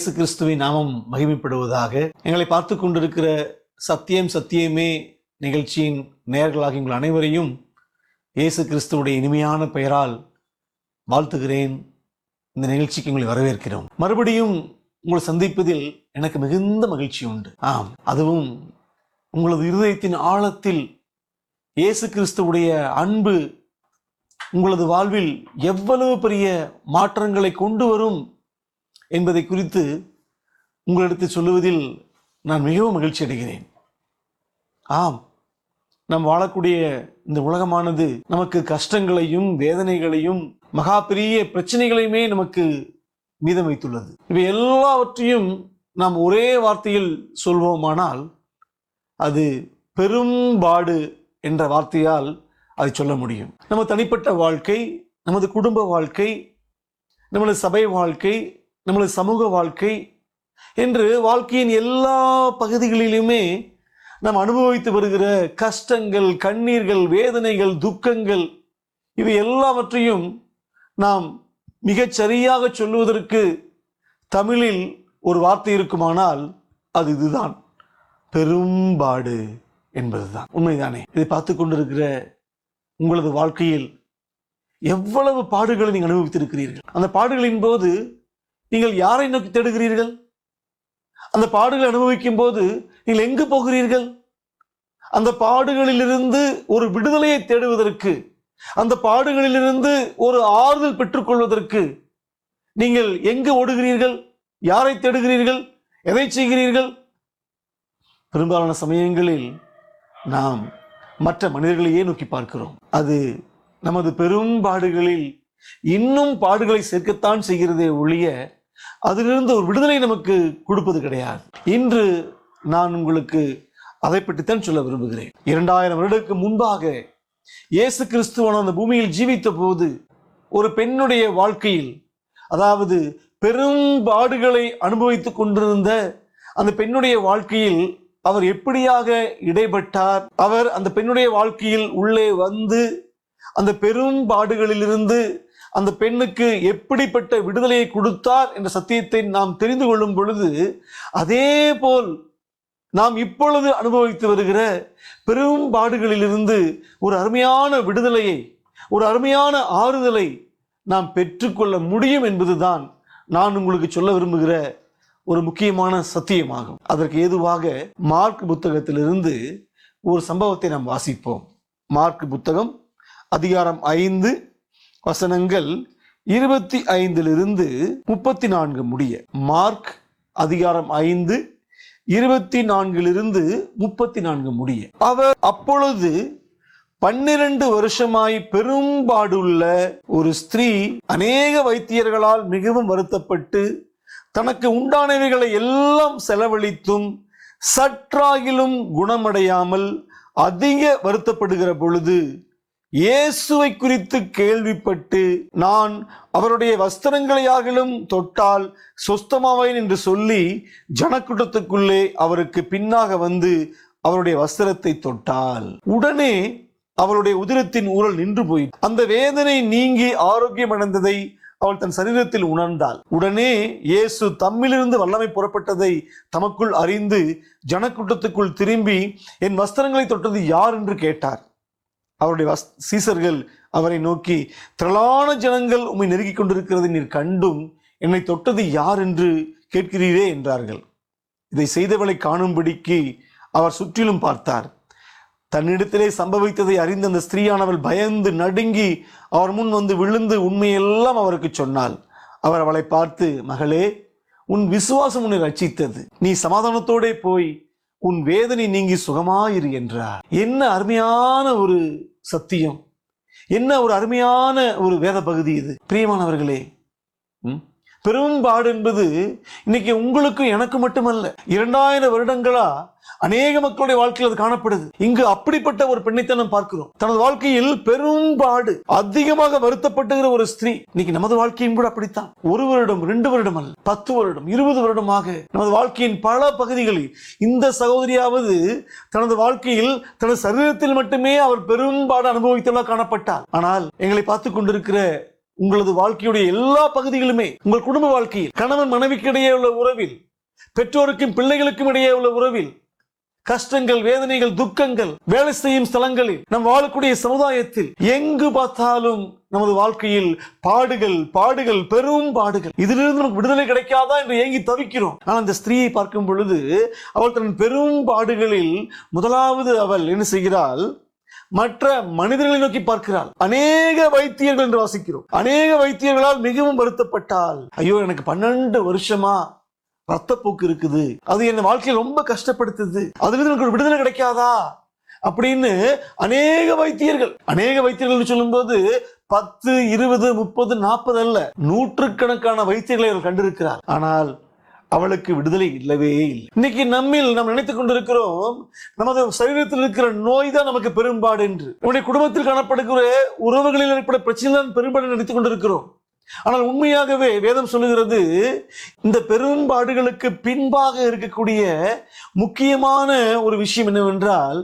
இயேசு கிறிஸ்துவின் நாமம் மகிமைப்படுவதாக. எங்களை பார்த்து கொண்டிருக்கிற சத்தியம் சத்தியமே நிகழ்ச்சியின் நேர்களாகி உங்கள் அனைவரையும் இயேசு கிறிஸ்துவுடைய இனிமையான பெயரால் வாழ்த்துகிறேன். இந்த நிகழ்ச்சிக்கு உங்களை வரவேற்கிறோம். மறுபடியும் உங்களை சந்திப்பதில் எனக்கு மிகுந்த மகிழ்ச்சி உண்டு. ஆம் அதுவும் உங்களது இருதயத்தின் ஆழத்தில் இயேசு கிறிஸ்துவுடைய அன்பு உங்களது வாழ்வில் எவ்வளவு பெரிய மாற்றங்களை கொண்டு வரும் என்பதை குறித்து உங்களிடத்தை சொல்லுவதில் நான் மிகவும் மகிழ்ச்சி அடைகிறேன். ஆம் நாம் வாழக்கூடிய இந்த உலகமானது நமக்கு கஷ்டங்களையும் வேதனைகளையும் மகா பெரிய பிரச்சனைகளையுமே நமக்கு மீதம் வைத்துள்ளது. இவை எல்லாவற்றையும் நாம் ஒரே வார்த்தையில் சொல்வோமானால் அது பெரும்பாடு என்ற வார்த்தையால் அதை சொல்ல முடியும். நம்ம தனிப்பட்ட வாழ்க்கை நமது குடும்ப வாழ்க்கை நமது சபை வாழ்க்கை நம்மளது சமூக வாழ்க்கை என்று வாழ்க்கையின் எல்லா பகுதிகளிலுமே நாம் அனுபவித்து வருகிற கஷ்டங்கள் கண்ணீர்கள் வேதனைகள் துக்கங்கள் இவை எல்லாவற்றையும் நாம் மிகச் சரியாக சொல்லுவதற்கு தமிழில் ஒரு வார்த்தை இருக்குமானால் அது இதுதான். பெரும்பாடு என்பதுதான். உண்மைதானே? இதை பார்த்து கொண்டிருக்கிற உங்களது வாழ்க்கையில் எவ்வளவு பாடுகளை நீங்கள் அனுபவித்திருக்கிறீர்கள்? அந்த பாடுகளின் போது நீங்கள் யாரை நோக்கி தேடுகிறீர்கள்? அந்த பாடுகளை அனுபவிக்கும் போது நீங்கள் எங்கு போகிறீர்கள்? அந்த பாடுகளிலிருந்து ஒரு விடுதலையை தேடுவதற்கு அந்த பாடுகளிலிருந்து ஒரு ஆறுதல் பெற்றுக்கொள்வதற்கு நீங்கள் எங்கு ஓடுகிறீர்கள்? யாரை தேடுகிறீர்கள்? எதை செய்கிறீர்கள்? பெரும்பாலான சமயங்களில் நாம் மற்ற மனிதர்களையே நோக்கி பார்க்கிறோம். அது நமது பெரும் பாடுகளில் இன்னும் பாடுகளை சேர்க்கத்தான் செய்கிறதே ஒழிய அதிலிருந்து ஒரு விடுதலை நமக்கு கொடுப்பது கிடையாது. இன்று நான் உங்களுக்கு அதை பற்றித்தான் சொல்ல விரும்புகிறேன். இரண்டாயிரம் வருடத்துக்கு முன்பாக இயேசு கிறிஸ்துவன் அந்த பூமியில் ஜீவித்த போது ஒரு பெண்ணுடைய வாழ்க்கையில் அதாவது பெரும் பாடுகளை அனுபவித்துக் கொண்டிருந்த அந்த பெண்ணுடைய வாழ்க்கையில் அவர் எப்படியாக இடைப்பட்டார்? அவர் அந்த பெண்ணுடைய வாழ்க்கையில் உள்ளே வந்து அந்த பெரும் பாடுகளிலிருந்து அந்த பெண்ணுக்கு எப்படிப்பட்ட விடுதலையை கொடுத்தார் என்ற சத்தியத்தை நாம் தெரிந்து கொள்ளும் பொழுது அதே போல் நாம் இப்பொழுது அனுபவித்து வருகிற பெரும் பாடுகளிலிருந்து ஒரு அருமையான விடுதலையை ஒரு அருமையான ஆறுதலை நாம் பெற்றுக்கொள்ள முடியும் என்பதுதான் நான் உங்களுக்கு சொல்ல விரும்புகிற ஒரு முக்கியமான சத்தியமாகும். அதற்கு ஏதுவாக மார்க் புத்தகத்திலிருந்து ஒரு சம்பவத்தை நாம் வாசிப்போம். மார்க் புத்தகம் அதிகாரம் ஐந்து வசனங்கள் இருபத்தி ஐந்திலிருந்து முப்பத்தி நான்கு முடிய. மார்க் அதிகாரம் ஐந்து இருபத்தி நான்கிலிருந்து முப்பத்தி நான்கு முடிய. அவர் அப்பொழுது பன்னிரண்டு வருஷமாய் பெரும்பாடுள்ள ஒரு ஸ்திரீ அநேக வைத்தியர்களால் மிகவும் வருத்தப்பட்டு தனக்கு உண்டானவைகளை எல்லாம் செலவழித்தும் சற்றாகிலும் குணமடையாமல் அதிக வருத்தப்படுகிற பொழுது இயேசுவை குறித்து கேள்விப்பட்டு நான் அவருடைய வஸ்திரங்களையாகிலும் தொட்டால் சொஸ்தமாவேன் என்று சொல்லி ஜனக்கூட்டத்துக்குள்ளே அவருக்கு பின்னாக வந்து அவருடைய வஸ்திரத்தை தொட்டால் உடனே அவளுடைய உதிரத்தின் ஊரல் நின்று போய் அந்த வேதனை நீங்கி ஆரோக்கியம் அடைந்ததை அவள் தன் சரீரத்தில் உணர்ந்தாள். உடனே இயேசு தம்மிலிருந்து வல்லமை புறப்பட்டதை தமக்குள் அறிந்து ஜனக்கூட்டத்துக்குள் திரும்பி என் வஸ்திரங்களை தொட்டது யார்? என்று கேட்டார். அவருடைய வஸ் சீசர்கள் அவரை நோக்கி திரளான ஜனங்கள் உம்மை நெருக்கிக் கொண்டிருக்கிறது நீர் கண்டும் என்னை தொட்டது யார் என்று கேட்கிறீரே என்றார்கள். இதை செய்தவளை காணும்படிக்கு அவர் சுற்றிலும் பார்த்தார். தன்னிடத்திலே சம்பவித்ததை அறிந்த அந்த ஸ்திரீயானவள் பயந்து நடுங்கி அவர் முன் வந்து விழுந்து உண்மையெல்லாம் அவருக்கு சொன்னாள். அவர் அவளை பார்த்து மகளே உன் விசுவாசம் உன்னை ரட்சித்தது. நீ சமாதானத்தோடே போய் உன் வேதனை நீங்கி சுகமாயிரு என்றார். என்ன அருமையான ஒரு சத்தியம். என்ன ஒரு அருமையான ஒரு வேத பகுதி இது. பிரியமானவர்களே ம்? பெரும்பாடு என்பது இன்னைக்கு உங்களுக்கும் எனக்கு மட்டுமல்ல. இரண்டாயிரம் வருடங்களா அநேக மக்களுடைய வாழ்க்கையில் அது காணப்படுது. இங்கு அப்படிப்பட்ட ஒரு பெண்ணைத்தனம் பார்க்கிறோம். தனது வாழ்க்கையில் பெரும்பாடு அதிகமாக வருத்தப்பட்டுகிற ஒரு ஸ்திரீ இன்னைக்கு நமது வாழ்க்கையும் கூட அப்படித்தான். ஒரு வருடம் ரெண்டு வருடம் அல்ல பத்து வருடம் இருபது வருடமாக நமது வாழ்க்கையின் பல பகுதிகளில் இந்த சகோதரியாவது தனது வாழ்க்கையில் தனது சரீரத்தில் மட்டுமே அவர் பெரும்பாடு அனுபவித்தவளாக காணப்பட்டார். ஆனால் எங்களை பார்த்து கொண்டிருக்கிற உங்களது வாழ்க்கையுடைய எல்லா பகுதிகளுமே உங்கள் குடும்ப வாழ்க்கையில் கணவன் மனைவிக்கு இடையே உள்ள உறவில் பெற்றோருக்கும் பிள்ளைகளுக்கும் இடையே உள்ள உறவில் கஷ்டங்கள் வேதனைகள் துக்கங்கள் வேலை செய்யும் ஸ்தலங்களில் நம் வாழக்கூடிய சமுதாயத்தில் எங்கு பார்த்தாலும் நமது வாழ்க்கையில் பாடுகள் பாடுகள் பெரும் பாடுகள். இதிலிருந்து நமக்கு விடுதலை கிடைக்காதா என்று ஏங்கி தவிக்கிறோம். ஆனால் அந்த ஸ்திரீயை பார்க்கும் பொழுது அவள் தன் பெரும் பாடுகளில் முதலாவது அவள் என்ன செய்கிறாள்? மற்ற மனிதர்களை நோக்கி பார்க்கிறாள். அநேக வைத்தியர்கள் என்று வாசிக்கிறோம். அநேக வைத்தியர்களால் மிகவும் வருத்தப்பட்டால் ஐயோ எனக்கு பன்னெண்டு வருஷமா ரத்தப்போக்கு இருக்குது. அது என் வாழ்க்கையை ரொம்ப கஷ்டப்படுத்துது. அதிலிருந்து எனக்கு ஒரு விடுதலை கிடைக்காதா? அப்படின்னு அநேக வைத்தியர்கள் அநேக வைத்தியர்கள் சொல்லும்போது பத்து இருபது முப்பது நாற்பது அல்ல நூற்றுக்கணக்கான வைத்தியர்களை அவர் கண்டிருக்கிறார். ஆனால் அவளுக்கு விடுதலை இல்லவே இல்லை. இன்னைக்கு நம்மில் நாம் நினைத்துக் கொண்டிருக்கிறோம் நமது சரீரத்தில் இருக்கிற நோய் தான் நமக்கு பெரும்பாடு என்று. உன்னுடைய குடும்பத்தில் காணப்படுகிற உறவுகளில் ஏற்பட பிரச்சனை தான் பெரும்பாடு நினைத்துக் கொண்டிருக்கிறோம். ஆனால் உண்மையாகவே வேதம் சொல்லுகிறது இந்த பெரும்பாடுகளுக்கு பின்பாக இருக்கக்கூடிய முக்கியமான ஒரு விஷயம் என்னவென்றால்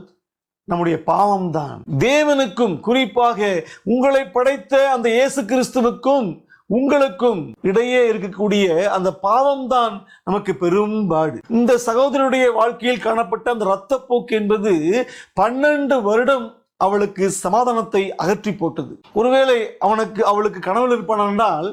நம்முடைய பாவம்தான். தேவனுக்கும் குறிப்பாக உங்களை படைத்த அந்த இயேசு கிறிஸ்துவுக்கும் உங்களுக்கும் இடையே இருக்கக்கூடிய அந்த பாவம்தான் நமக்கு பெரும்பாடு. இந்த சகோதரனுடைய வாழ்க்கையில் காணப்பட்ட அந்த இரத்தப்போக்கு என்பது பன்னெண்டு வருடம் அவளுக்கு சமாதானத்தை அகற்றி போட்டது. ஒருவேளை அவனுக்கு அவளுக்கு கனவு இருப்பான் என்றால்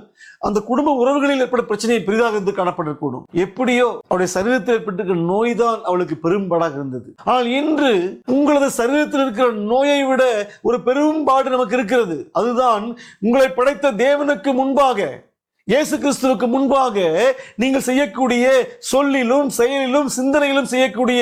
அந்த குடும்ப உறவுகளில் ஏற்பட்ட பிரச்சனை பெரிதாக இருந்து காணப்படக்கூடும். எப்படியோ அவருடைய சரீரத்தில் ஏற்பட்டிருக்கிற நோய் தான் அவளுக்கு பெரும்பாடாக இருந்தது. ஆனால் இன்று உங்களது சரீரத்தில் இருக்கிற நோயை விட ஒரு பெரும்பாடு நமக்கு இருக்கிறது. அதுதான் உங்களை படைத்த தேவனுக்கு முன்பாக இயேசு கிறிஸ்துவுக்கு முன்பாக நீங்கள் செய்யக்கூடிய சொல்லிலும் செயலிலும் சிந்தனையிலும் செய்யக்கூடிய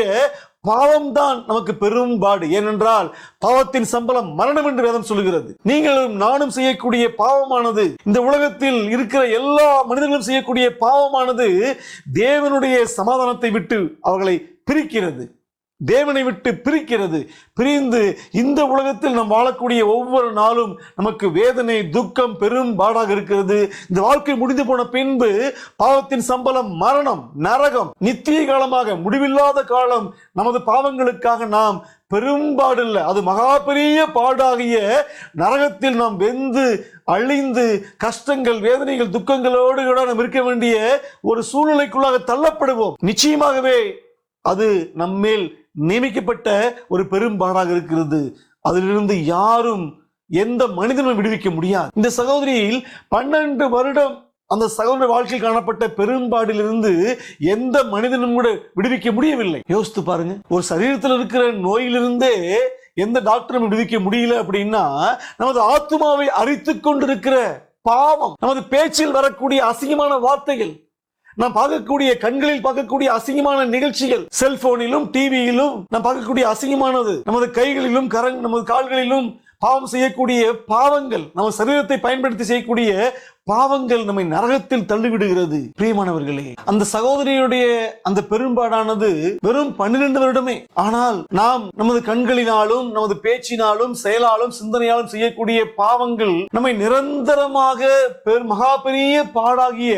பாவம் தான் நமக்கு பெரும்பாடு. ஏனென்றால் பாவத்தின் சம்பளம் மரணம் என்று வேதம் சொல்லுகிறது. நீங்களும் நானும் செய்யக்கூடிய பாவமானது இந்த உலகத்தில் இருக்கிற எல்லா மனிதர்களும் செய்யக்கூடிய பாவமானது தேவனுடைய சமாதானத்தை விட்டு அவர்களை பிரிக்கிறது. தேவனை விட்டு பிரிக்கிறது. பிரிந்து இந்த உலகத்தில் நாம் வாழக்கூடிய ஒவ்வொரு நாளும் நமக்கு வேதனை துக்கம் பெரும் பாடாக இருக்கிறது. இந்த வாழ்க்கை முடிந்து போன பின்பு பாவத்தின் சம்பளம் மரணம் நரகம் நித்திய காலமாக முடிவில்லாத காலம் நமது பாவங்களுக்காக நாம் பெரும்பாடில்லை அது மகா பெரிய பாடாகிய நரகத்தில் நாம் வெந்து அழிந்து கஷ்டங்கள் வேதனைகள் துக்கங்களோடு கூட நாம் இருக்க வேண்டிய ஒரு சூழ்நிலைக்குள்ளாக தள்ளப்படுவோம். நிச்சயமாகவே அது நம்மேல் நியமிக்கப்பட்ட ஒரு பெரும்பாடாக இருக்கிறது. அதிலிருந்து யாரும் எந்த மனிதனும் விடுவிக்க முடியாது. இந்த சகோதரியில் பன்னெண்டு வருடம் அந்த சகோதர வாழ்க்கையில் காணப்பட்ட பெரும்பாடிலிருந்து எந்த மனிதனும் கூட விடுவிக்க முடியவில்லை. யோசித்து பாருங்க. ஒரு சரீரத்தில் இருக்கிற நோயிலிருந்தே எந்த டாக்டரும் விடுவிக்க முடியல அப்படின்னா நமது ஆத்மாவை அரித்து கொண்டிருக்கிற பாவம் நமது பேச்சில் வரக்கூடிய அசிங்கமான வார்த்தைகள் நாம் பார்க்கக்கூடிய கண்களில் பார்க்கக்கூடிய அசிங்கமான நிகழ்ச்சிகள் செல்போனிலும் டிவியிலும் நாம் பார்க்கக்கூடிய அசிங்கமானது நமது கைகளிலும் கரங் நமது கால்களிலும் பாவம் செய்யக்கூடிய பாவங்கள் நம்ம சரீரத்தை பயன்படுத்தி செய்யக்கூடிய பாவங்கள் நம்மை நரகத்தில் தள்ளிவிடுகிறது. பிரியமானவர்களே அந்த சகோதரியுடைய அந்த பெரும்பாடானது வெறும் பன்னிரண்டு வருடமே. ஆனால் நாம் நமது கண்களினாலும் நமது பேச்சினாலும் செயலாலும் சிந்தனையாலும் செய்யக்கூடிய பாவங்கள் நம்மை நிரந்தரமாக மகா பெரிய பாடாகிய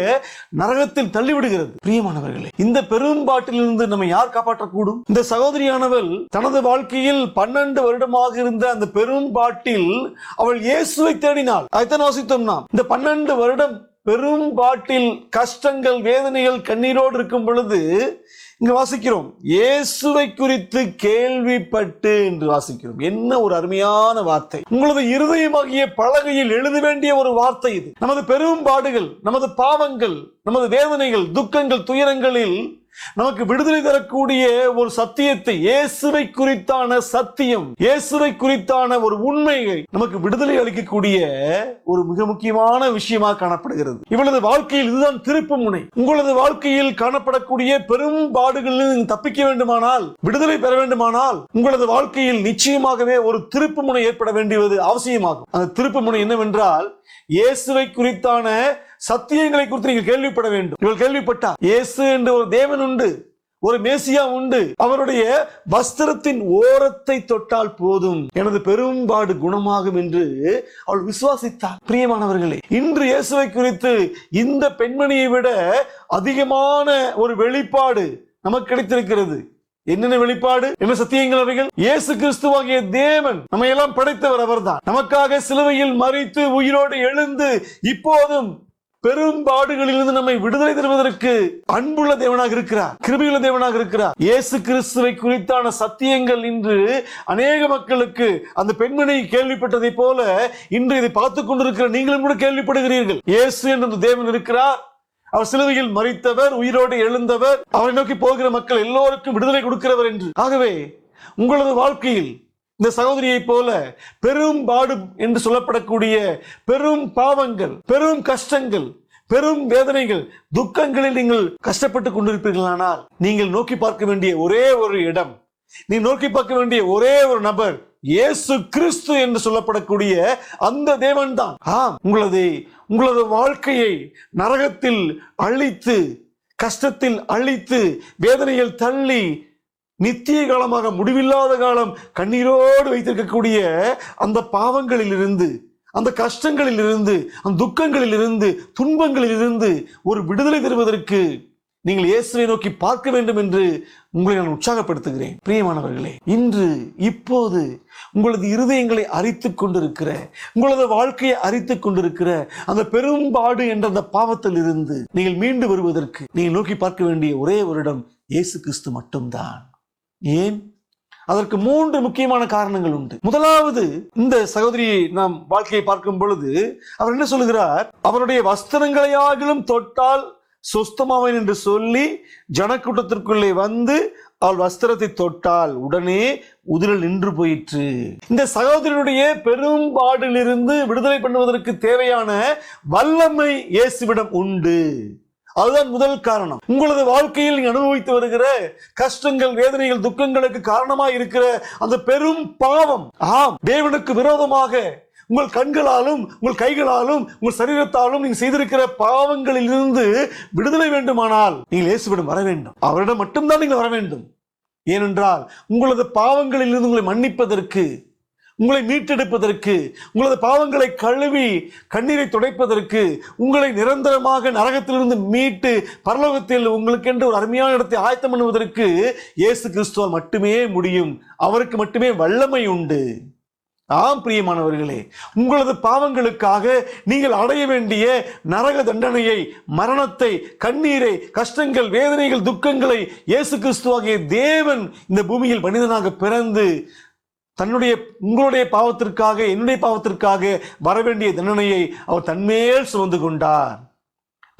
நரகத்தில் தள்ளிவிடுகிறது. பிரியமானவர்களே இந்த பெரும்பாட்டிலிருந்து நம்மை யார் காப்பாற்றக்கூடும்? இந்த சகோதரியானவள் தனது வாழ்க்கையில் பன்னெண்டு வருடமாக இருந்த அந்த பெரும்பாட்டில் அவள் இயேசுவை தேடினாள். அதைத்தான் வாசித்தோம் நாம். இந்த பன்னெண்டு வருடம் பெரும்பாட்டில் கஷ்டங்கள் வேதனைகள் கண்ணீரோடு இருக்கும் பொழுது இங்க வாசிக்கிறோம் இயேசுவை குறித்து கேள்விப்பட்டு என்று வாசிக்கிறோம். என்ன ஒரு அருமையான வார்த்தை. உங்களது இருதயமாகிய பலகையில் எழுத வேண்டிய ஒரு வார்த்தை இது. நமது பெரும்பாடுகள் நமது பாவங்கள் நமது வேதனைகள் துக்கங்கள் துயரங்களில் நமக்கு விடுதலை தரக்கூடிய ஒரு சத்தியத்தை இயேசுவை குறித்தான சத்தியம் இயேசுவை குறித்தான ஒரு உண்மையை நமக்கு விடுதலை அளிக்கக்கூடிய ஒரு மிக முக்கியமான விஷயமாக காணப்படுகிறது. இவளது வாழ்க்கையில் இதுதான் திருப்பு முனை. உங்களது வாழ்க்கையில் காணப்படக்கூடிய பெரும் பாடுகளில் தப்பிக்க வேண்டுமானால் விடுதலை பெற வேண்டுமானால் உங்களது வாழ்க்கையில் நிச்சயமாகவே ஒரு திருப்பு முனை ஏற்பட வேண்டியது அவசியமாகும். அந்த திருப்பு முனை என்னவென்றால் இயேசுவை குறித்தான சத்தியங்களை குறித்து நீங்கள் கேள்விப்பட வேண்டும். இவள் கேள்விப்பட்டார் இயேசு என்று ஒரு தேவன் உண்டு ஒரு மேசியா உண்டு. அவருடைய வஸ்திரத்தின் ஓரத்தை தொட்டால் போதும். எனது பெரும்பாடு குணமாகும் என்று அவள் விசுவாசித்தார் பிரியமானவர்களே இன்று இயேசுவை குறித்து இந்த பெண்மணியை விட அதிகமான ஒரு வெளிப்பாடு நமக்கு கிடைத்திருக்கிறது. என்னென்ன வெளிப்பாடு? என்ன சத்தியங்கள் அவைகள்? இயேசு கிறிஸ்துவாகிய தேவன் நம்ம எல்லாம் படைத்தவர் அவர்தான். நமக்காக சிலுவையில் மறித்து உயிரோடு எழுந்து இப்போதும் பெரும்பாடுகளிலிருந்து நம்மை விடுதலை தருவதற்கு அன்புள்ள தேவனாக இருக்கிறார் கிருபியுள்ள தேவனாக இருக்கிறார். இயேசு கிறிஸ்துவை குறித்தான சத்தியங்கள் இன்று அநேக மக்களுக்கு அந்த பெண்மணி கேள்விப்பட்டதை போல இன்று இதை பார்த்துக் கொண்டிருக்கிற நீங்களும் கூட கேள்விப்படுகிறீர்கள். இயேசு என்ற தேவன் இருக்கிறார். அவர் சிலுவையில் மறித்தவர் உயிரோடு எழுந்தவர் அவரை நோக்கி போகிற மக்கள் எல்லோருக்கும் விடுதலை கொடுக்கிறவர் என்று. ஆகவே உங்களது வாழ்க்கையில் இந்த சகோதரியைப் போல பெரும் பாடு என்று சொல்லப்படக்கூடிய பெரும் பாவங்கள் பெரும் கஷ்டங்கள் பெரும் வேதனைகள் துக்கங்களில் நீங்கள் கஷ்டப்பட்டு கொண்டிருப்பீர்களானால் நீங்கள் நோக்கி பார்க்க வேண்டிய ஒரே ஒரு இடம் நீ நோக்கி பார்க்க வேண்டிய ஒரே ஒரு நபர் இயேசு கிறிஸ்து என்று சொல்லப்படக்கூடிய அந்த தேவன் தான் ஆம் உங்களது உங்களது வாழ்க்கையை நரகத்தில் அழித்து கஷ்டத்தில் அழித்து வேதனையில் தள்ளி நித்திய காலமாக முடிவில்லாத காலம் கண்ணீரோடு வைத்திருக்கக்கூடிய அந்த பாவங்களிலிருந்து அந்த கஷ்டங்களிலிருந்து அந்த துக்கங்களிலிருந்து துன்பங்களிலிருந்து ஒரு விடுதலை தருவதற்கு நீங்கள் இயேசுவை நோக்கி பார்க்க வேண்டும் என்று உங்களை நான் உற்சாகப்படுத்துகிறேன். பிரியமானவர்களே இன்று இப்போது உங்களது இருதயங்களை அரித்து கொண்டிருக்கிற உங்களது வாழ்க்கையை அரித்து கொண்டிருக்கிற அந்த பெரும்பாடு என்ற அந்த பாவத்தில் இருந்து நீங்கள் மீண்டு வருவதற்கு நீங்கள் நோக்கி பார்க்க வேண்டிய ஒரே வருடம் இயேசு கிறிஸ்து மட்டும்தான். ஏன்? அதற்கு மூன்று முக்கியமான காரணங்கள் உண்டு. முதலாவது இந்த சகோதரியை நாம் வாழ்க்கையை பார்க்கும் பொழுது அவர் என்ன சொல்லுகிறார்? அவருடைய வஸ்திரங்களையாகிலும் தொட்டால் சுஸ்தமாவேன் என்று சொல்லி ஜனக்கூட்டத்திற்குள்ளே வந்து அவள் வஸ்திரத்தை தொட்டால் உடனே உதிரல் நின்று போயிற்று. இந்த சகோதரனுடைய பெரும்பாடிலிருந்து விடுதலை பண்ணுவதற்கு தேவையான வல்லமை இயேசுவிடம் உண்டு. அதுதான் முதல் காரணம். உங்களது வாழ்க்கையில் நீங்க அனுபவித்து வருகிற கஷ்டங்கள் வேதனைகள் துக்கங்களுக்கு காரணமா இருக்கிற அந்த பெரும் பாவம். ஆம் தேவனுக்கு விரோதமாக உங்கள் கண்களாலும் உங்கள் கைகளாலும் உங்கள் சரீரத்தாலும் நீங்கள் செய்திருக்கிற பாவங்களில் இருந்து விடுதலை வேண்டுமானால் நீங்கள் இயேசுவிடம் வர வேண்டும். அவரிடம் மட்டும்தான் நீங்கள் வர வேண்டும். ஏனென்றால் உங்களது பாவங்களில் இருந்து உங்களை மன்னிப்பதற்கு உங்களை மீட்டெடுப்பதற்கு உங்களது பாவங்களை கழுவி கண்ணீரை துடைப்பதற்கு உங்களை நிரந்தரமாக நரகத்திலிருந்து மீட்டு பரலோகத்தில் உங்களுக்கென்று ஒரு அருமையான இடத்தை ஆயத்தம் பண்ணுவதற்கு இயேசு கிறிஸ்துவால் மட்டுமே முடியும். அவருக்கு மட்டுமே வல்லமை உண்டு. ஆம் பிரியமானவர்களே உங்களது பாவங்களுக்காக நீங்கள் அடைய வேண்டிய நரக தண்டனையை மரணத்தை கண்ணீரை கஷ்டங்கள் வேதனைகள் துக்கங்களை இயேசு கிறிஸ்துவாகிய தேவன் இந்த பூமியில் மனிதனாக பிறந்து தன்னுடைய உங்களுடைய பாவத்திற்காக என்னுடைய பாவத்திற்காக வரவேண்டிய தண்டனையை அவர் தன்மேல் சுமந்து கொண்டார்.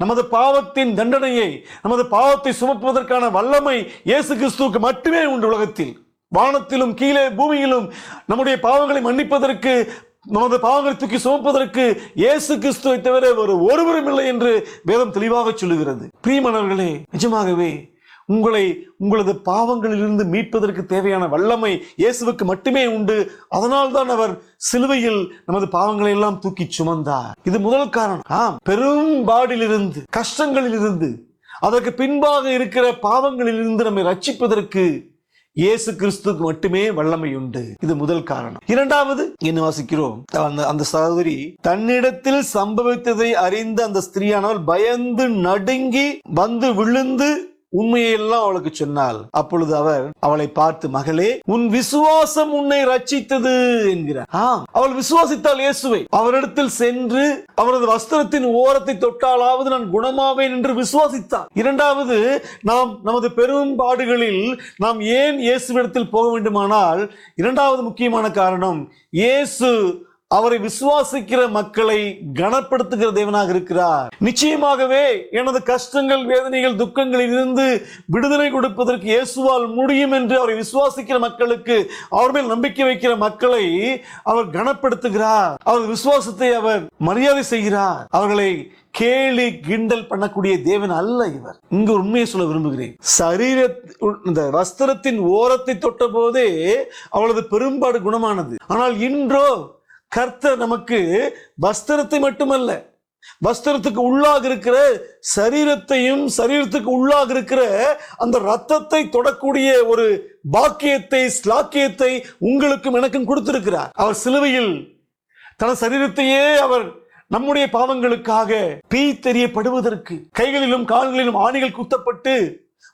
நமது பாவத்தின் தண்டனையை நமது பாவத்தை சுமப்பதற்கான வல்லமை இயேசு கிறிஸ்துவுக்கு மட்டுமே உண்டு உலகத்தில். வானத்திலும் கீழே பூமியிலும் நம்முடைய பாவங்களை மன்னிப்பதற்கு நமது பாவங்களை தூக்கி சுமப்பதற்கு இயேசு கிறிஸ்துவை தவிர ஒரு ஒருவரும் இல்லை என்று வேதம் தெளிவாக சொல்லுகிறது. பிரியமானவர்களே நிஜமாகவே உங்களை உங்களது பாவங்களிலிருந்து மீட்பதற்கு தேவையான வல்லமை இயேசுவுக்கு மட்டுமே உண்டு. அதனால்தான் அவர் சிலுவையில் நமது பாவங்களை எல்லாம் தூக்கி சுமந்தார். இது முதல் காரணம். ஆம். பெரும்பாடிலிருந்து கஷ்டங்களிலிருந்து அதற்கு பின்பாக இருக்கிற பாவங்களிலிருந்து நம்மை ரட்சிப்பதற்கு இயேசு கிறிஸ்துக்கு மட்டுமே வல்லமை உண்டு. இது முதல் காரணம். இரண்டாவது என்ன வாசிக்கிறோம்? அந்த அந்த சகோதரி தன்னிடத்தில் சம்பவித்ததை அறிந்த அந்த ஸ்திரீயானவள் பயந்து நடுங்கி வந்து விழுந்து உண்மையெல்லாம் அவளுக்கு சொன்னாள் அப்பொழுது அவர் அவளை பார்த்து மகளே உன் விசுவாசம் உன்னை ரட்சித்தது என்கிறார். ஆம் அவள் விசுவாசித்தாள் இயேசுவை. அவரிடத்தில் சென்று அவரது வஸ்திரத்தின் ஓரத்தை தொட்டாலாவது நான் குணமாவேன் என்று விசுவாசித்தார். இரண்டாவது நாம் நமது பெரும் பாடுகளில் நாம் ஏன் இயேசுவிடத்தில் போக வேண்டுமானால் இரண்டாவது முக்கியமான காரணம் இயேசு அவரை விசுவாசிக்கிற மக்களை கனப்படுத்துகிற தேவனாக இருக்கிறார். நிச்சயமாகவே எனது கஷ்டங்கள் வேதனைகள் துக்கங்களில் இருந்து விடுதலை கொடுப்பதற்கு இயேசுவால் முடியும் என்று அவரை விசுவாசிக்கிற மக்களுக்கு அவர் மேல் நம்பிக்கை வைக்கிற மக்களை அவர் கனப்படுத்துகிறார். அவர் விசுவாசத்தை அவர் மரியாதை செய்கிறார். அவர்களை கேலி கிண்டல் பண்ணக்கூடிய தேவன் அல்ல இவர். இங்கு உண்மையை சொல்ல விரும்புகிறேன். சரீர இந்த வஸ்திரத்தின் ஓரத்தை தொட்ட போதே அவளது பெரும்பாடு குணமானது. ஆனால் இன்றோ கர்த்தர் நமக்கு வஸ்திரத்தை மட்டுமல்ல வஸ்திரத்துக்கு உள்ளாக இருக்கிற சரீரத்தையும் சரீரத்துக்கு உள்ளாக இருக்கிற அந்த ரத்தத்தை தொடக்கூடிய ஒரு பாக்கியத்தை ஸ்லாக்கியத்தை உங்களுக்கும் எனக்கும் கொடுத்திருக்கிறார். அவர் சிலுவையில் தனது சரீரத்தையே அவர் நம்முடைய பாவங்களுக்காக பீ தெரியப்படுவதற்கு கைகளிலும் கால்களிலும் ஆணிகள் குத்தப்பட்டு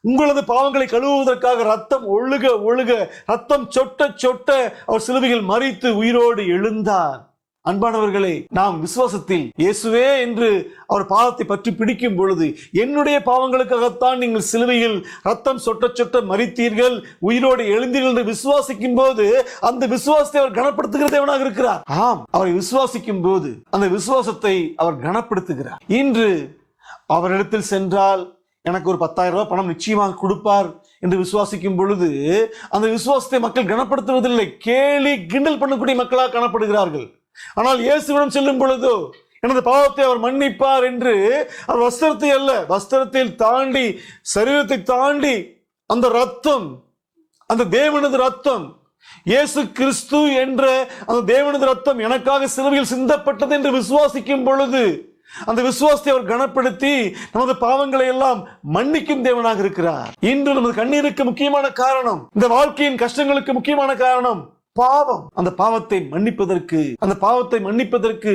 உங்களது பாவங்களை கழுவுவதற்காக ரத்தம் ஒழுக ஒழுக ரத்தம் சொட்ட சொட்ட அவர் சிலுவையில் மறித்து உயிரோடு எழுந்தார். அன்பானவர்களே நாம் விசுவாசத்தில் இயேசுவே என்று அவர் பாதத்தை பற்றி பிடிக்கும் பொழுது என்னுடைய பாவங்களுக்காகத்தான் நீங்கள் சிலுவையில் ரத்தம் சொட்ட சொட்ட மறித்தீர்கள் உயிரோடு எழுந்தீர்கள் என்று விசுவாசிக்கும் போது அந்த விசுவாசத்தை அவர் கனப்படுத்துகிற தேவனாக இருக்கிறார். ஆம் அவரை விசுவாசிக்கும் போது அந்த விசுவாசத்தை அவர் கனப்படுத்துகிறார். இன்று அவரிடத்தில் சென்றால் எனக்கு ஒரு பத்தாயிரம் ரூபாய் பணம் நிச்சயமாக கொடுப்பார் என்று விசுவாசிக்கும் பொழுது அந்த விசுவாசத்தை மக்கள் கனப்படுத்துவதில்லை. கேலி கிண்டல் பண்ணக்கூடிய மக்களாக காணப்படுகிறார்கள். ஆனால் இயேசுவிடம் செல்லும் பொழுதோ எனது பாவத்தை அவர் மன்னிப்பார் என்று அவர் வஸ்திரத்தை அல்ல வஸ்திரத்தில் தாண்டி சரீரத்தை தாண்டி அந்த ரத்தம் அந்த தேவனது ரத்தம் இயேசு கிறிஸ்து என்ற அந்த தேவனது ரத்தம் எனக்காக சிலுவையில் சிந்தப்பட்டது என்று விசுவாசிக்கும் பொழுது அந்த விசுவாசத்தை அவர் கனப்படுத்தி நமது பாவங்களை எல்லாம் மன்னிக்கும் தேவனாக இருக்கிறார். இன்று நமது கண்ணீருக்கு முக்கியமான காரணம் இந்த வாழ்க்கையின் கஷ்டங்களுக்கு முக்கியமான காரணம் பாவம். அந்த பாவத்தை மன்னிப்பதற்கு அந்த பாவத்தை மன்னிப்பதற்கு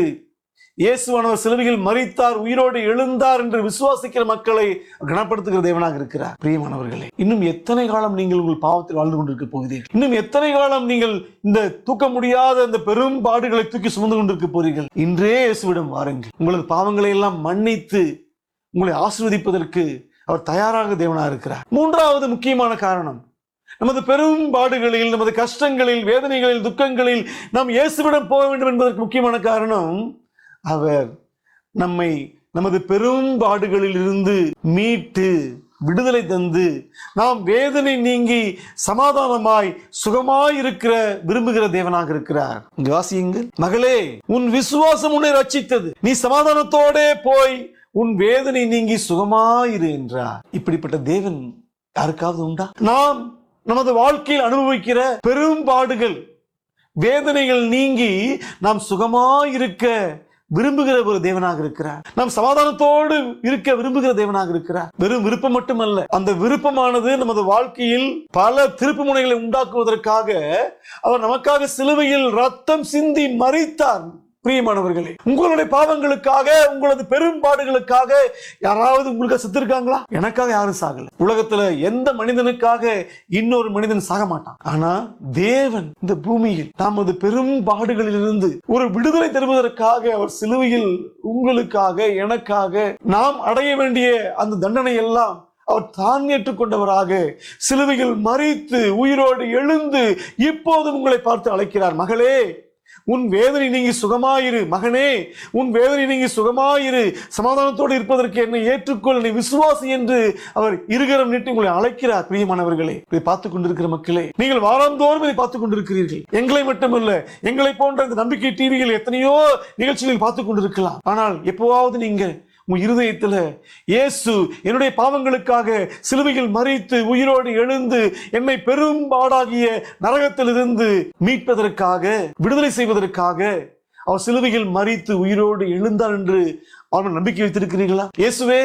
இயேசுவானவர் சிலுவையில் மறித்தார் உயிரோடு எழுந்தார் என்று விசுவாசிக்கிற மக்களை கனப்படுத்துகிற தேவனாக இருக்கிறார். பிரியமானவர்களே இன்னும் எத்தனை காலம் நீங்கள் உங்கள் பாவத்தில் வாழ்ந்து கொண்டிருக்க போகிறீர்கள்? இன்னும் எத்தனை காலம் நீங்கள் இந்த தூக்க முடியாத இந்த பெரும் பாடுகளை தூக்கி சுமந்து கொண்டிருக்க போறீர்கள் இன்றே இயேசுவிடம் வாருங்கள். உங்களது பாவங்களை எல்லாம் மன்னித்து உங்களை ஆசிர்வதிப்பதற்கு அவர் தயாராக தேவனாக இருக்கிறார். மூன்றாவது முக்கியமான காரணம் நமது பெரும் பாடுகளில் நமது கஷ்டங்களில் வேதனைகளில் துக்கங்களில் நாம் இயேசுவிடம் போக வேண்டும் என்பதற்கு முக்கியமான காரணம் அவர் நம்மை நமது பெரும்பாடுகளில் இருந்து மீட்டு விடுதலை தந்து நாம் வேதனை நீங்கி சமாதானமாய் சுகமாய் இருக்கிற விரும்புகிற தேவனாக இருக்கிறார். வாசியுங்கள். மகளே உன் விசுவாசம் உன்னை ரச்சித்தது நீ சமாதானத்தோடே போய் உன் வேதனை நீங்கி சுகமாயிரு என்றார். இப்படிப்பட்ட தேவன் யாருக்காவது உண்டா? நாம் நமது வாழ்க்கையில் அனுபவிக்கிற பெரும்பாடுகள் வேதனைகள் நீங்கி நாம் சுகமாயிருக்க விரும்புகிற ஒரு தேவனாக இருக்கிறார். நாம் சமாதானத்தோடு இருக்க விரும்புகிற தேவனாக இருக்கிறார். வெறும் விருப்பம் மட்டுமல்ல அந்த விருப்பமானது நமது வாழ்க்கையில் பல திருப்பு முனைகளை உண்டாக்குவதற்காக அவர் நமக்காக சிலுவையில் ரத்தம் சிந்தி மறித்தார் பிரியமானவர்களே உங்களுடைய பாவங்களுக்காக உங்களது பெரும்பாடுகளுக்காக யாராவது உங்களுக்கு செத்துருக்காங்களா? எனக்காக யாரும் சாகல. உலகத்துல எந்த மனிதனுக்காக இன்னொரு மனிதன் சாக மாட்டான்? ஆனா தேவன் இந்த பூமியில் நமது பெரும்பாடுகளிலிருந்து ஒரு விடுதலை தருவதற்காக அவர் சிலுவையில் உங்களுக்காக எனக்காக நாம் அடைய வேண்டிய அந்த தண்டனை எல்லாம் அவர் தான் ஏற்றுக்கொண்டவராக சிலுவையில் மறித்து உயிரோடு எழுந்து இப்போது உங்களை பார்த்து அழைக்கிறார். மகளே உன் வேதனை நீங்கி சுகமாயிரு மகனே. உன் வேதனை நீங்கி சுகமாயிரு. சமாதானத்தோடு இருப்பதற்கு என்னை ஏற்றுக்கொள் நீ விசுவாசி என்று அவர் இருகரம் நீட்டி உங்களை அழைக்கிறார் பிரியமானவர்களே. இதை பார்த்துக் கொண்டிருக்கிற மக்களே நீங்கள் வாராந்தோறும் இதை பார்த்துக் கொண்டிருக்கிறீர்கள். எங்களை மட்டுமல்ல எங்களை போன்ற இந்த நம்பிக்கை டிவியில் எத்தனையோ நிகழ்ச்சிகள் பார்த்துக் கொண்டிருக்கலாம். ஆனால் எப்போவாவது நீங்கள் உன் இருதயத்தில் இயேசு என்னுடைய பாவங்களுக்காக சிலுவையில் மறித்து உயிரோடு எழுந்து என்னை பெரும்பாடாகிய நரகத்திலிருந்து மீட்பதற்காக விடுதலை செய்வதற்காக அவர் சிலுவையில் மறித்து உயிரோடு எழுந்தார் என்று அவர் நம்பிக்கை வைத்திருக்கிறீர்களா? இயேசுவே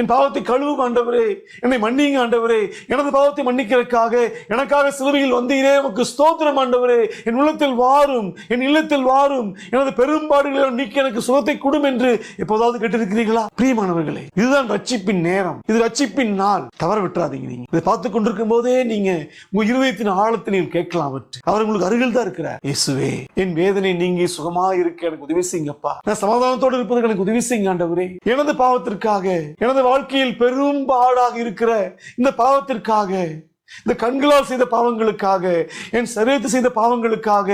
என் பாவத்தை கழுவும் ஆண்டவரே என்னை மன்னிங்க ஆண்டவரே எனது பாவத்தை மன்னிக்கிறதுக்காக எனக்காக சிலுவையில் வந்தீரே உமக்கு ஸ்தோத்திரம் ஆண்டவரே. என் உள்ளத்தில் வாரும் என் இல்லத்தில் வாரும் எனது பெரும்பாடுகளை நீக்கி எனக்கு சுகத்தை கொடும் என்று எப்போதாவது கேட்டிருக்கிறீர்களா? பிரியமானவர்களே இதுதான் ரட்சிப்பின் நேரம். இது ரட்சிப்பின் நாள். தவற விட்டுறாதீங்க நீங்க. இதை பார்த்து கொண்டிருக்கும் போதே நீங்க உங்க இருதயத்தின் ஆழத்தை நீங்கள் கேட்கலாம் அவற்று. அவர் உங்களுக்கு அருகில் தான் இருக்கிறார். இயேசுவே என் வேதனை நீங்க சுகமா இருக்க எனக்கு உதவி செய்யுங்கப்பா. நான் சமாதானத்தோடு இருப்பதற்கு எனக்கு உதவி செய்யுங்க ஆண்டவரே. எனது பாவத்திற்காக எனது வாழ்க்கையில் பெரும் பாடாக இருக்கிற இந்த பாவத்திற்காக இந்த கண்களால் செய்த பாவங்களுக்காக என் சரீரத்தை செய்த பாவங்களுக்காக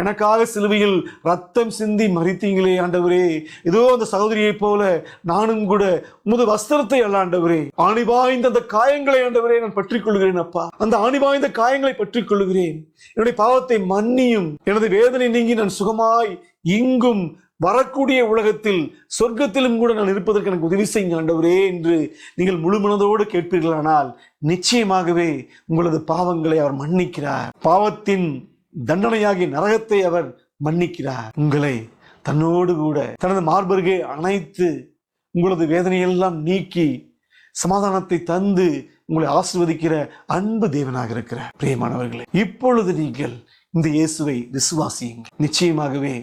எனக்காக சிலுவையில் ரத்தம் சிந்தி மறித்தீங்களே ஆண்டவரே. ஏதோ அந்த சகோதரியைப் போல நானும் கூட உமது வஸ்திரத்தை அல்ல ஆண்டவரே. ஆணிவாய்ந்த அந்த காயங்களை ஆண்டவரே நான் பற்றிக் கொள்கிறேன் அப்பா. அந்த ஆணிவாய்ந்த காயங்களை பற்றிக் கொள்கிறேன் என்னுடைய பாவத்தை மன்னியும். எனது வேதனை நீங்கி நான் சுகமாய் இங்கும் வரக்கூடிய உலகத்தில் சொர்க்கத்திலும் கூட நான் இருப்பதற்கு எனக்கு உதவி செய்யுங்க ஆண்டவரே என்று நீங்கள் முழு மனதோடு கேட்பீர்களானால் நிச்சயமாகவே உங்களது பாவங்களை அவர் மன்னிக்கிறார். பாவத்தின் தண்டனையாகிய நரகத்தை அவர் மன்னிக்கிறார். உங்களை தன்னோடு கூட தனது மார்பருகே அணைத்து உங்களது வேதனையெல்லாம் நீக்கி சமாதானத்தை தந்து உங்களை ஆசிர்வதிக்கிற அன்பு தேவனாக இருக்கிற பிரியமானவர்களே இப்பொழுது நீங்கள் இந்த இயேசுவை விசுவாசியுங்கள். நிச்சயமாகவே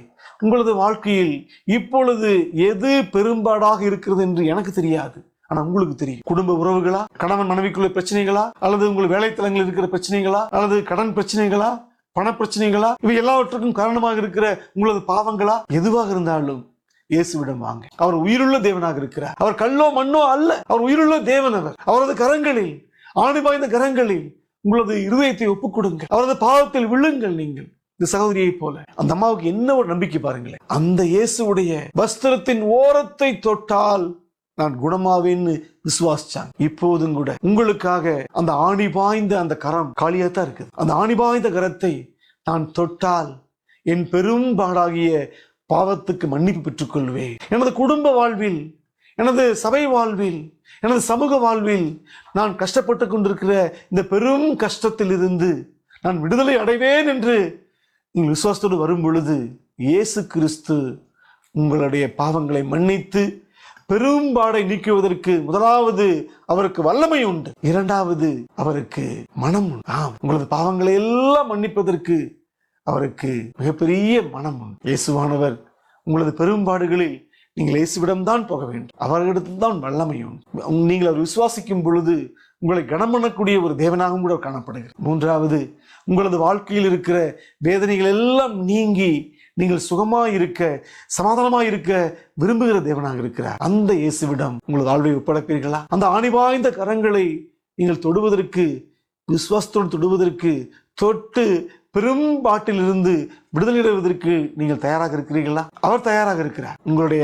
உங்களது வாழ்க்கையில் இப்பொழுது எது பெரும்பாடாக இருக்கிறது என்று எனக்கு தெரியாது. ஆனா உங்களுக்கு தெரியும். குடும்ப உறவுகளா? கணவன் மனைவிக்குள்ள பிரச்சனைகளா? அல்லது உங்கள் வேலைத்தலங்களில் இருக்கிற பிரச்சனைகளா? அல்லது கடன் பிரச்சனைகளா? பண பிரச்சனைகளா? இவை எல்லாவற்றுக்கும் காரணமாக இருக்கிற உங்களது பாவங்களா? எதுவாக இருந்தாலும் இயேசுவிடம் வாங்க. அவர் உயிருள்ள தேவனாக இருக்கிறார். அவர் கல்லோ மண்ணோ அல்ல. அவர் உயிருள்ள தேவன் அவர். அவரது கரங்களில் ஆணி வாய்ந்த கரங்களில் உங்களது இருதயத்தை ஒப்புக் கொடுங்க அவரது பாவத்தில் விழுங்கள் நீங்கள். இந்த சகோதரியை போல. அந்த அம்மாவுக்கு என்ன ஒரு நம்பிக்கை பாருங்களேன். அந்த இயேசுடைய வஸ்திரத்தின் ஓரத்தை தொட்டால் நான் குணமாவேன்னு விசுவாசிச்சாங்க. இப்போதும் கூட உங்களுக்காக அந்த ஆணி பாய்ந்த அந்த கரம் காலியாத்தான் இருக்குது. அந்த ஆணி பாய்ந்த கரத்தை நான் தொட்டால் என் பெரும்பாடாகிய பாவத்துக்கு மன்னிப்பு பெற்றுக்கொள்வேன். எனது குடும்ப வாழ்வில் எனது சபை வாழ்வில் எனது சமூக வாழ்வில் நான் கஷ்டப்பட்டு கொண்டிருக்கிற இந்த பெரும் கஷ்டத்திலிருந்து நான் விடுதலை அடைவேன் என்று நீங்கள் விசுவாசத்தோடு வரும் பொழுது இயேசு கிறிஸ்து உங்களுடைய பாவங்களை மன்னித்து பெரும்பாடை நீக்குவதற்கு முதலாவது அவருக்கு வல்லமை உண்டு. இரண்டாவது அவருக்கு மனம் உண்டு. ஆம் உங்களது பாவங்களை எல்லாம் மன்னிப்பதற்கு அவருக்கு மிகப்பெரிய மனம் உண்டு. இயேசுவானவர் உங்களது பெரும்பாடுகளில் நீங்கள் இயேசுவிடம் தான் போக வேண்டும். அவர்களிடத்தில் தான் வல்லமை உண்டு. நீங்கள் அவர் விசுவாசிக்கும் பொழுது உங்களை கனம் பண்ணக்கூடிய ஒரு தேவனாகவும் கூட காணப்படுகிறது. மூன்றாவது உங்களது வாழ்க்கையில் இருக்கிற வேதனைகள் எல்லாம் நீங்கி நீங்கள் சுகமாக இருக்க சமாதானமாக இருக்க விரும்புகிற தேவனாக இருக்கிறார். அந்த இயேசுவிடம் உங்களது வாழ்வை ஒப்படைப்பீர்களா? அந்த ஆணிவாய்ந்த கரங்களை நீங்கள் தொடுவதற்கு விசுவாசத்தோடு தொடுவதற்கு தொட்டு பெரும்பாட்டிலிருந்து விடுதலையிடுவதற்கு நீங்கள் தயாராக இருக்கிறீர்களா? அவர் தயாராக இருக்கிறார். உங்களுடைய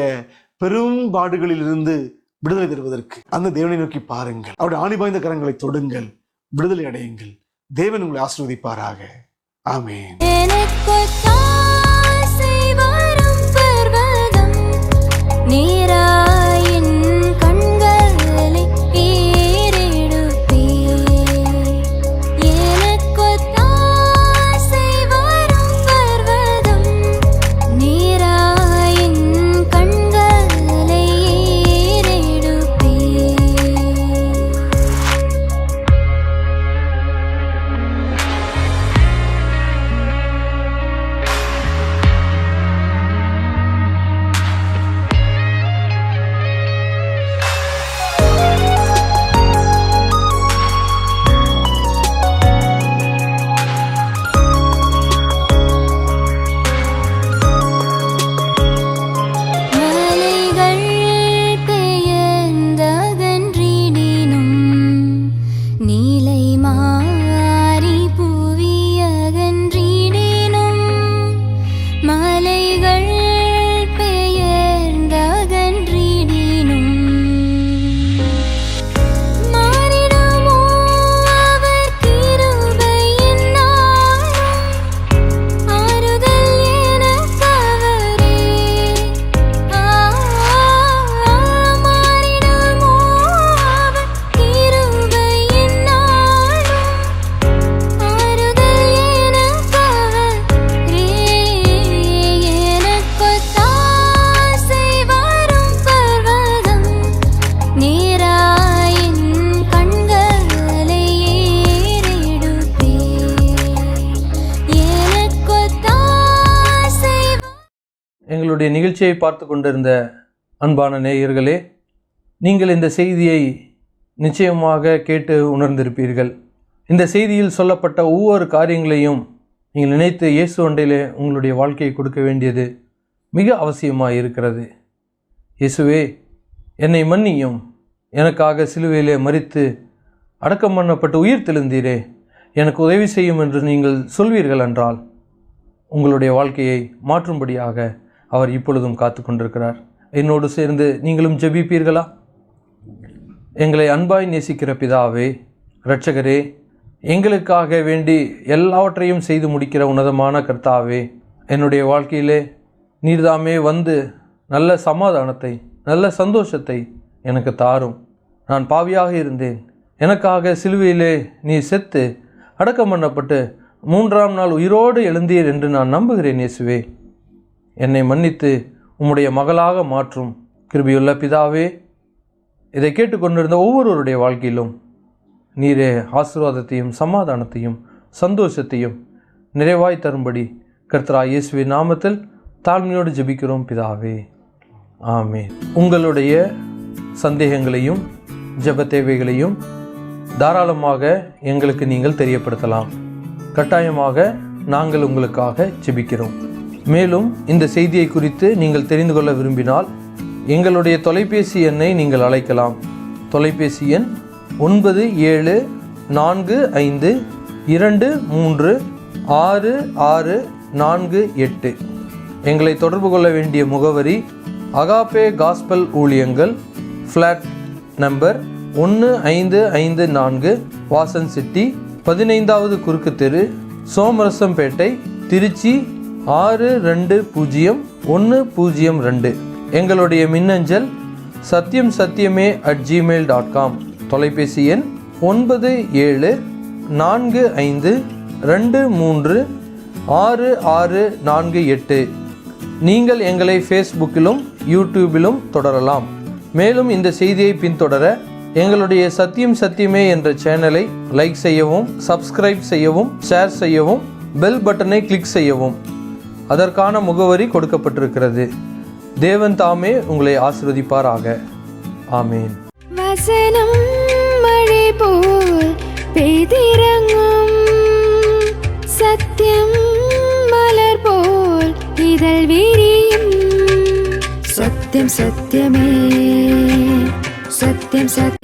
பெரும்பாடுகளில் இருந்து விடுதலை தருவதற்கு அந்த தேவனை நோக்கி பாருங்கள். அவருடைய ஆணிபாய்ந்த கரங்களை தொடுங்கள். விடுதலை அடையுங்கள். தேவன் உங்களை ஆசீர்வதிப்பாராக. ஆமேன். நீரா நிகழ்ச்சியை பார்த்து கொண்டிருந்த அன்பான நேயர்களே நீங்கள் இந்த செய்தியை நிச்சயமாக கேட்டு உணர்ந்திருப்பீர்கள். இந்த செய்தியில் சொல்லப்பட்ட ஒவ்வொரு காரியங்களையும் நீங்கள் நினைத்து இயேசு அண்டையிலே உங்களுடைய வாழ்க்கையை கொடுக்க வேண்டியது மிக அவசியமாக இருக்கிறது. இயேசுவே என்னை மன்னியும். எனக்காக சிலுவையிலே மறித்து அடக்கம் பண்ணப்பட்டு உயிர் தெழுந்தீரே. எனக்கு உதவி செய்யும் என்று நீங்கள் சொல்வீர்கள் என்றால் உங்களுடைய வாழ்க்கையை மாற்றும்படியாக அவர் இப்பொழுதும் காத்து கொண்டிருக்கிறார் என்னோடு சேர்ந்து நீங்களும் ஜெபிப்பீர்களா? எங்களை அன்பாய் நேசிக்கிற பிதாவே இரட்சகரே எங்களுக்காக வேண்டி எல்லாவற்றையும் செய்து முடிக்கிற உன்னதமான கர்த்தாவே என்னுடைய வாழ்க்கையிலே நீர்தாமே வந்து நல்ல சமாதானத்தை நல்ல சந்தோஷத்தை எனக்கு தாரும். நான் பாவியாக இருந்தேன். எனக்காக சிலுவையிலே நீ செத்து அடக்கம் பண்ணப்பட்டு மூன்றாம் நாள் உயிரோடு எழுந்தீர் என்று நான் நம்புகிறேன் இயேசுவே. என்னை மன்னித்து உம்முடைய மகளாக மாற்றும். கிருபியுள்ள பிதாவே இதை கேட்டுக்கொண்டிருந்த ஒவ்வொருவருடைய வாழ்க்கையிலும் நீரே ஆசீர்வாதத்தையும் சமாதானத்தையும் சந்தோஷத்தையும் நிறைவாய் தரும்படி கர்த்தரா இயேசுவை நாமத்தில் தாழ்மையோடு ஜெபிக்கிறோம் பிதாவே. ஆமே உங்களுடைய சந்தேகங்களையும் ஜெப தேவைகளையும் தாராளமாக எங்களுக்கு நீங்கள் தெரியப்படுத்தலாம். கட்டாயமாக நாங்கள் உங்களுக்காக ஜெபிக்கிறோம். மேலும் இந்த செய்தியை குறித்து நீங்கள் தெரிந்து கொள்ள விரும்பினால் எங்களுடைய தொலைபேசி எண்ணை நீங்கள் அழைக்கலாம். தொலைபேசி எண் ஒன்பது ஏழு நான்கு ஐந்து இரண்டு மூன்று ஆறு ஆறு நான்கு எட்டு. எங்களை தொடர்பு கொள்ள வேண்டிய முகவரி அகாபே காஸ்பல் ஊழியங்கள் ஃப்ளாட் நம்பர் ஒன்று ஐந்து ஐந்து நான்கு வாசன் சிட்டி பதினைந்தாவது குறுக்கு தெரு சோமரசம்பேட்டை திருச்சி ஆறு ரெண்டு பூஜ்ஜியம் ஒன்று பூஜ்ஜியம் ரெண்டு. எங்களுடைய மின்னஞ்சல் சத்யம் சத்யமே அட் ஜிமெயில் டாட் காம் தொலைபேசி எண் ஒன்பது ஏழு நான்கு ஐந்து ரெண்டு மூன்று ஆறு ஆறு நான்கு எட்டு. நீங்கள் எங்களை ஃபேஸ்புக்கிலும் யூடியூபிலும் தொடரலாம். மேலும் இந்த செய்தியை பின்தொடர எங்களுடைய சத்தியம் சத்தியமே என்ற சேனலை லைக் செய்யவும் சப்ஸ்கிரைப் செய்யவும் ஷேர் செய்யவும் பெல் பட்டனை கிளிக் செய்யவும். அதற்கான முகவரி கொடுக்கப்பட்டிருக்கிறது. தேவன் தாமே உங்களை ஆசிர்வதிப்பாராக. ஆமேன். வசனம் மழை போல் பெய்திறங்கும். சத்தியம் மலர் போல் இதழ் விரியும். சத்தியம் சத்தியமே. சத்தியம் சத்தியம்.